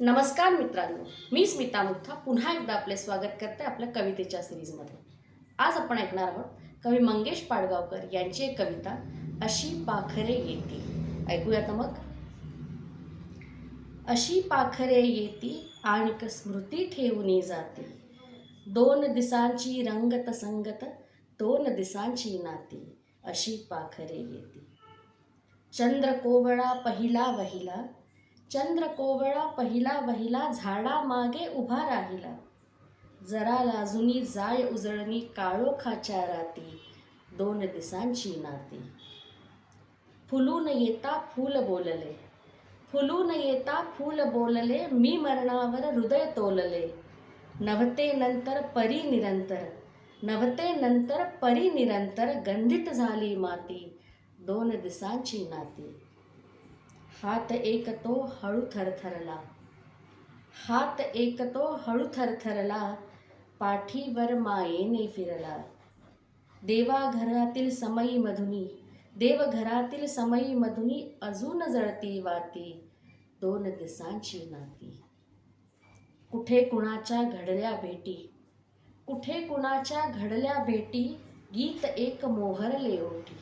नमस्कार मित्रांनो मी स्मिता मुथा पुन्हा एकदा आपले स्वागत करते आपल्या कवितेच्या सिरीजमध्ये. आज आपण ऐकणार आहोत कवी मंगेश पाडगावकर यांची एक कविता अशी पाखरे येती ऐकूयात मग. अशी पाखरे येती आणिक स्मृती ठेवून जाते दोन दिसांची रंगत संगत दोन दिसांची नाती. अशी पाखरे येती चंद्र कोवळा पहिला वहिला चंद्र कोवळा पहिला वहिला झाडा मागे उभा राहिला. जरा लाजुनी जाय उजळणी काळोखाच्या राती दोन दिसांची नाती. फुलून येता फूल बोलले. फुलून येता फूल बोलले मी मरणावर हृदय तोलले. नवते नंतर परी निरंतर नवते नंतर परी निरंतर गंधित झाली माती दोन दिसांची नाती. हात एक तो हळू थरथरला. हात एक तो हळू थरथरला पाठीवर मायेने फिरला. देवाघरातील समयी मधुनी देवघरातील समयी मधुनी अजून जळती वाती दोन दिसांची नाती. कुठे कुणाच्या घडल्या भेटी? कुठे कुणाच्या घडल्या भेटी? गीत एक मोहरले ओठी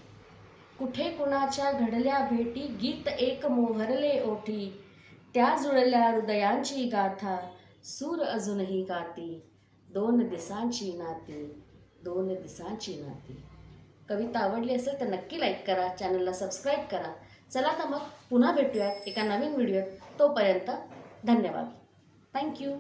कुठे कुणाच्या घडल्या भेटी गीत एक मोहरले ओठी त्या जुळल्या हृदयांची गाथा सूर अजूनही गाती. दोन दिसांची नाती दोन दिसांची नाती. कविता आवडली असेल तर नक्की लाईक करा चॅनलला सबस्क्राईब करा. चला तर मग पुन्हा भेटूयात एका नवीन व्हिडिओत. तोपर्यंत धन्यवाद. थँक्यू.